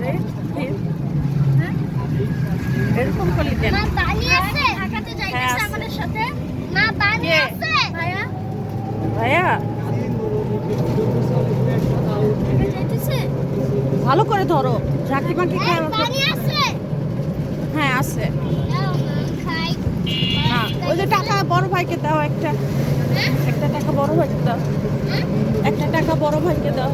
পারে এরকম করলি কেন? হ্যাঁ, ভাইয়া। ভালো করে ধরো। ঝাঁকি পাখি হ্যাঁ আছে। ওই যে টাকা বড় ভাইকে দাও একটা। একটা টাকা বড় ভাইকে দাও। একটা টাকা বড় ভাইকে দাও।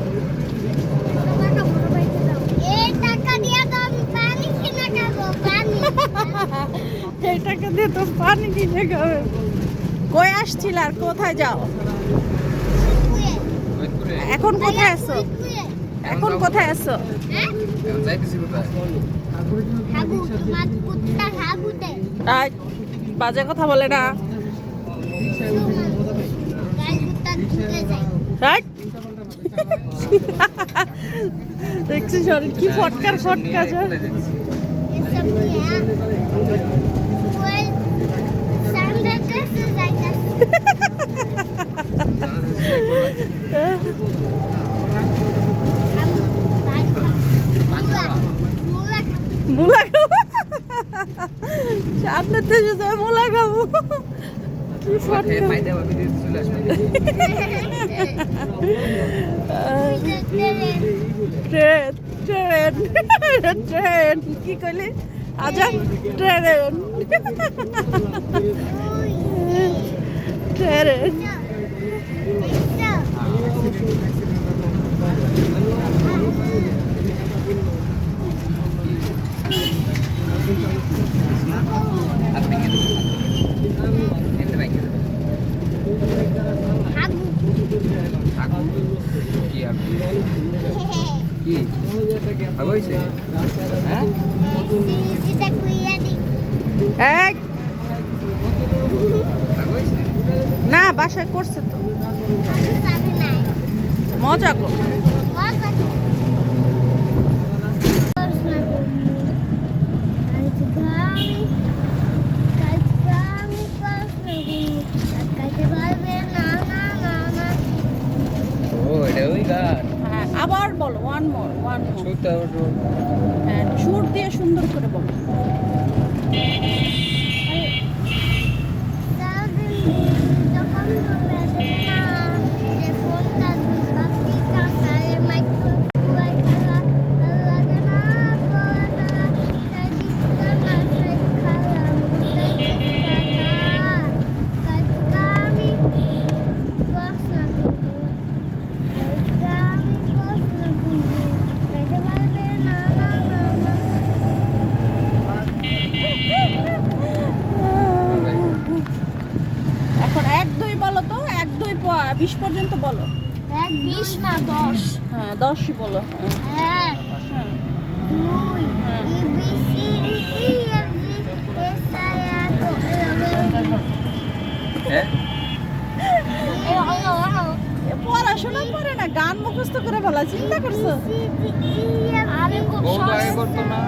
এই টাকা দিয়ে তো পানি কিনে খাবে। কই আসছিল আর কোথায় যাও? এখন কোথায় আছো? এখন কোথায় আছো? বাজে কথা বলে না। দেখছি কি ফটকার ফটকা যায় সামনে দেশে যাই মোলা খাব। কি ট্রেন ট্রেন ট্রেন কইলি? আজা ট্রেন আপনি কি এতে ব্যাংকে থাকুন কি আর কি ভালো হয়েছে হ্যাঁ? এই না বাসায় করছে তো। মজা কর ও এটা ওই গান হ্যাঁ আবার বলো one more one more shoot হ্যাঁ দিয়ে সুন্দর করে বলো। এক দুই বলো তো এক দুই বিশ পর্যন্ত বলো বিশ না দশ হ্যাঁ দশই বলো হ্যাঁ এক হ্যাঁ দুই হ্যাঁ। A B C D F G H I R O হ্যাঁ পড়াশোনা করে না গান মুখস্থ করে বলা চিন্তা করছ আমি খুব করতো না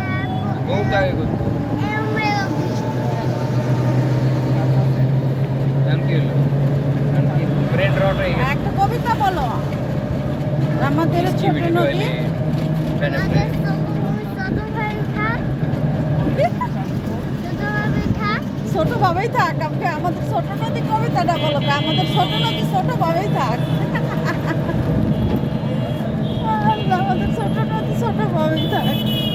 বউ আগে করতো any benefit. ছোটভাবেই থাক আমাকে আমাদের ছোট নদী কবিতাটা বলো? আমাদের ছোট নদী ছোটভাবেই থাক। আমাদের ছোট নদী ছোটভাবেই থাক।